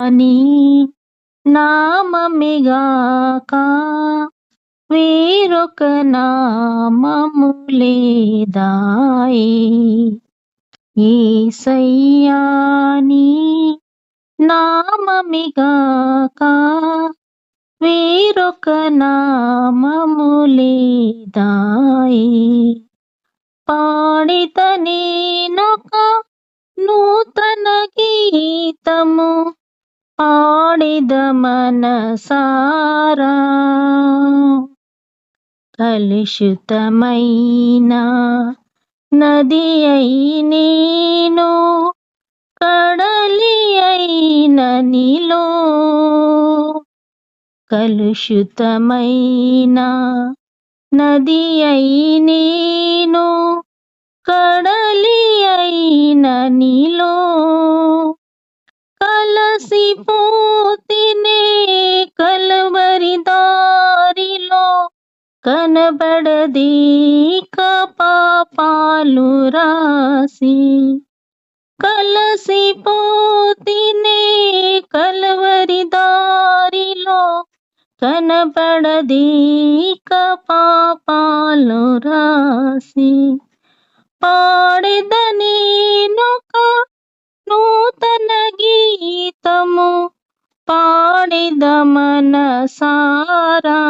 అని నామమిగాక వేరొక నామము లేదాయి ఏసయ్యాని నామమిగాక వేరొక నామము లేదాయి పాడిత నేనొక నూతన గీతము మనసారా కలుషితమైన నది అయి నేను కడలి అయిన నీలో కలుషితమైన నది అయి నేను కడలి అయిన నీలో కలసిపో కనబడదీక పాపాలు రాసి. కలసిపోతినే కలవరి దారిలో కనబడదీక పాపాలు రాసి. పాడదని నొక నూతన గీతము పాడిద మనసారా.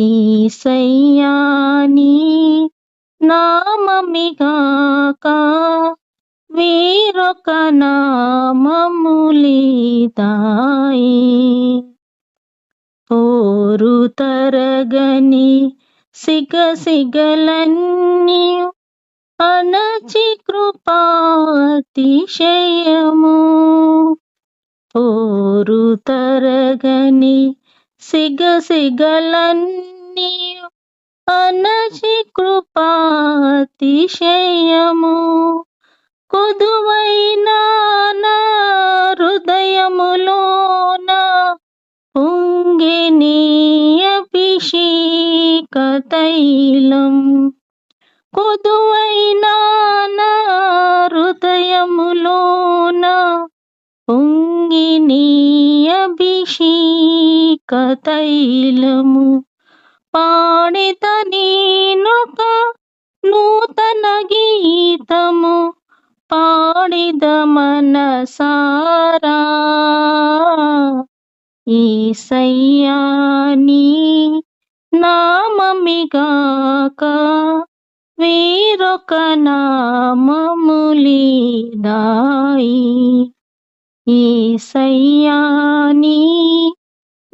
ఈసయ్యాని నామమిగాక వేరొక నామములేదాయి. పోరు తరగని సిగసిగలన్నీ అనచి కృపాతిశయము. పోరు తరగని సిగసిగలన్నీ అనచి కృపాతిశయము. కొదువైన హృదయములోన పొంగిని అభిషేక తైలం కొదువైన హృదయములోన హృదయములోన పొంగిని అభిషేక తైలము పాడిత నేనొక నూతన గీతము పాడిద మనసారా. ఈసయ్యాని నామమిగాక వేరొక నామము లేదాయి ఈసయ్యాని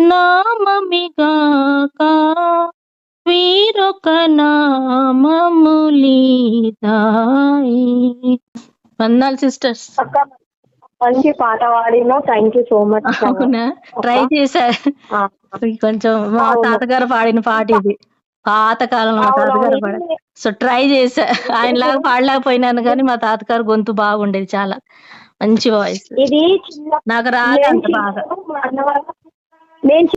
నామమిగాక వేరొక నామము లేదాయి. వందాలు సిస్టర్స్. మంచి పాట పాడినా థ్యాంక్ యూ సో మచ్. అవునా? ట్రై చేశా. కొంచెం మా. తాతగారు పాడిన పాట ఇది. పాత కాలం మా తాతగారు పాడ సో ట్రై చేశా. ఆయనలాగా పాడలేకపోయినాను కానీ మా తాతగారు గొంతు బాగుండేది చాలా. మంచి వాయిస్. ఇది నాకు రాదు అంత బాగా. నేను